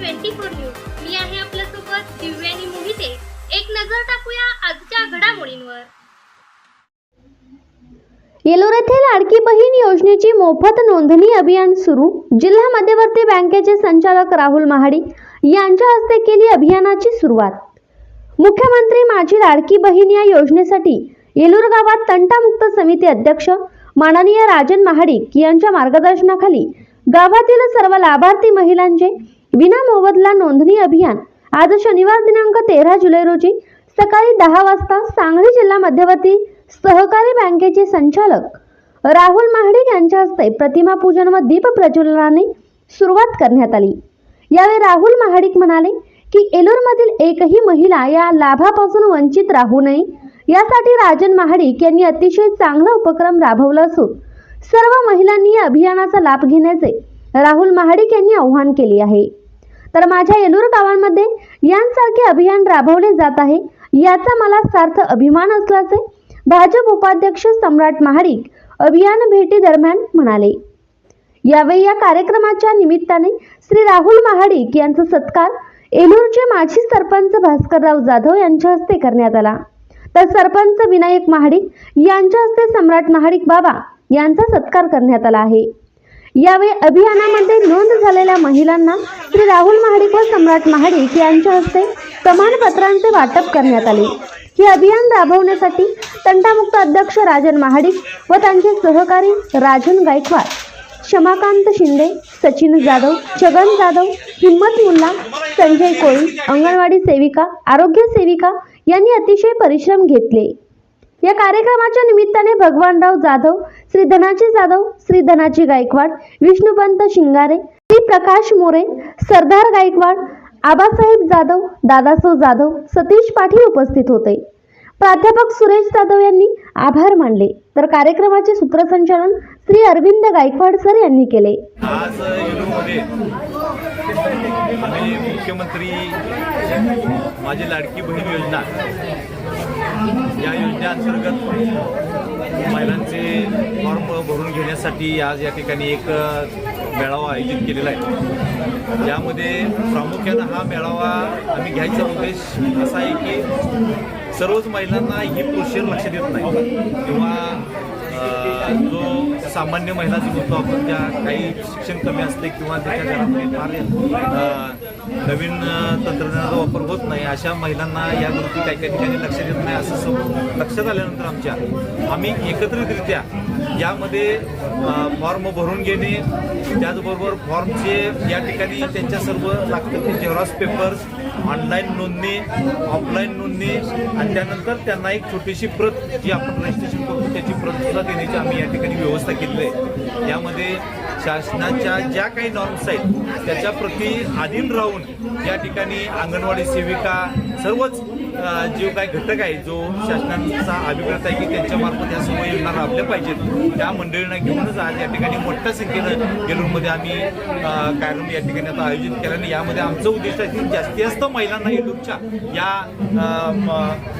Twenty four news. मी आहे आपल्यासोबत दिव्यानी मोहिते. एक नजर टाकूया आजच्या घडामोडींवर. येलोर येथे लाडकी बहीण योजनेची मोफत नोंदणी अभियान सुरू. जिल्हा मध्यवर्ती बँकेचे संचालक राहुल महाडी यांच्या हस्ते केली अभियानाची सुरुवात. मुख्यमंत्री माझी लाडकी बहीण या योजनेसाठी येलूर गावात तंटामुक्त समिती अध्यक्ष माननीय राजन महाडिक यांच्या मार्गदर्शनाखाली गावातील सर्व लाभार्थी महिलांचे विना मोबदला नोंदणी अभियान आज शनिवार दिनांक तेरा जुलै रोजी सकाळी दहा वाजता सांगली जिल्हा मध्यवर्ती सहकारी बँकेचे संचालक राहुल महाडिक यांच्या हस्ते प्रतिमा पूजन व दीप प्रज्वलनाने सुरुवात करण्यात आली. यावेळी राहुल महाडिक म्हणाले की एलूरमधील एकही महिला या लाभापासून वंचित राहू नये. यासाठी राजन महाडिक यांनी अतिशय चांगला उपक्रम राबवला असून सर्व महिलांनी या अभियानाचा लाभ घेण्याचे राहुल महाडिक यांनी आवाहन केले आहे. तर माझ्या येलूर गावांमध्ये यांसारखे अभियान राबवले जात आहे याचा मला सार्थ अभिमान असल्याचे भाजप उपाध्यक्ष सम्राट महाडिक अभियान भेटी दरम्यान म्हणाले. यावेळी या कार्यक्रमाच्या निमित्ताने श्री राहुल महाडिक यांचा सत्कार एलूरचे माजी सरपंच भास्करराव जाधव यांच्या हस्ते करण्यात आला. तर सरपंच विनायक महाडिक यांच्या हस्ते सम्राट महाडिक बाबा यांचा सत्कार करण्यात आला आहे. यावेळी अभियानामध्ये नोंद झालेल्या महिलांना श्री राहुल महाडिक व सम्राट महाडिक यांच्या हस्ते प्रमाणपत्रांचे वाटप करण्यात आले. हे अभियान राबवण्यासाठी तंटामुक्त अध्यक्ष राजन महाडिक व त्यांचे सहकारी राजन गायकवाड क्षमाकांत शिंदे सचिन जाधव छगन जाधव हिम्मत मुल्ला संजय कोळी अंगणवाडी सेविका आरोग्य सेविका यांनी अतिशय परिश्रम घेतले. या कार्यक्रमाच्या निमित्ताने भगवानराव जाधव श्री धनाजी जाधव श्री धनाजी गायकवाड विष्णुपंत शिंगारे श्री प्रकाश मोरे सरदार गायकवाड आबासाहेब जाधव दादासाहेब जाधव सतीश पाटील उपस्थित होते. प्राध्यापक सुरेश जाधव यांनी आभार मानले. तर कार्यक्रमाचे सूत्रसंचालन श्री अरविंद गायकवाड सर यांनी केले. आज आम्ही मुख्यमंत्री माझी लाडकी बहीण योजना. या योजनेअंतर्गत महिलांचे फॉर्म भरून घेण्यासाठी आज या ठिकाणी एक मेळावा आयोजित केलेला आहे. यामध्ये प्रामुख्यानं हा मेळावा आम्ही घ्यायचा उद्देश असा आहे की सर्वच महिलांना ही प्रोसेस लक्ष देत नाही. किंवा जो सामान्य महिला जो म्हणतो आपण त्या काही शिक्षण कमी असते किंवा त्याच्या घरामध्ये फार नवीन तंत्रज्ञानाचा वापर होत नाही अशा महिलांना या गोष्टी काही काही ठिकाणी लक्षात येत नाही असं सम लक्षात आल्यानंतर आमच्या आम्ही एकत्रितरित्या यामध्ये फॉर्म भरून घेणे त्याचबरोबर फॉर्मचे या ठिकाणी त्यांच्या सर्व लागतं ते जेरॉक्स पेपर्स ऑनलाईन नोंदणी ऑफलाईन नोंदणी आणि त्यानंतर त्यांना एक छोटीशी प्रत जी आपण रजिस्ट्रेशन करतो त्याची प्रत सुद्धा आम्ही या ठिकाणी व्यवस्था केलेली आहे यामध्ये शासनाच्या ज्या काही नॉर्म्स आहेत त्याच्या प्रती अधीन राहून या ठिकाणी अंगणवाडी सेविका सर्वच जे काही घटक आहे जो शासनाचा अभिप्राय आहे की त्यांच्यामार्फत या सर्व योजना राबल्या पाहिजेत त्या मंडळींना घेऊनच आज या ठिकाणी मोठ्या संख्येनं गेलूरमध्ये आम्ही कार्यक्रम या ठिकाणी आता आयोजित केल्याने आणि यामध्ये आमचं उद्दिष्ट आहे की जास्तीत जास्त महिलांना येलूरच्या या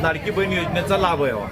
लाडकी बहीण योजनेचा लाभ यावा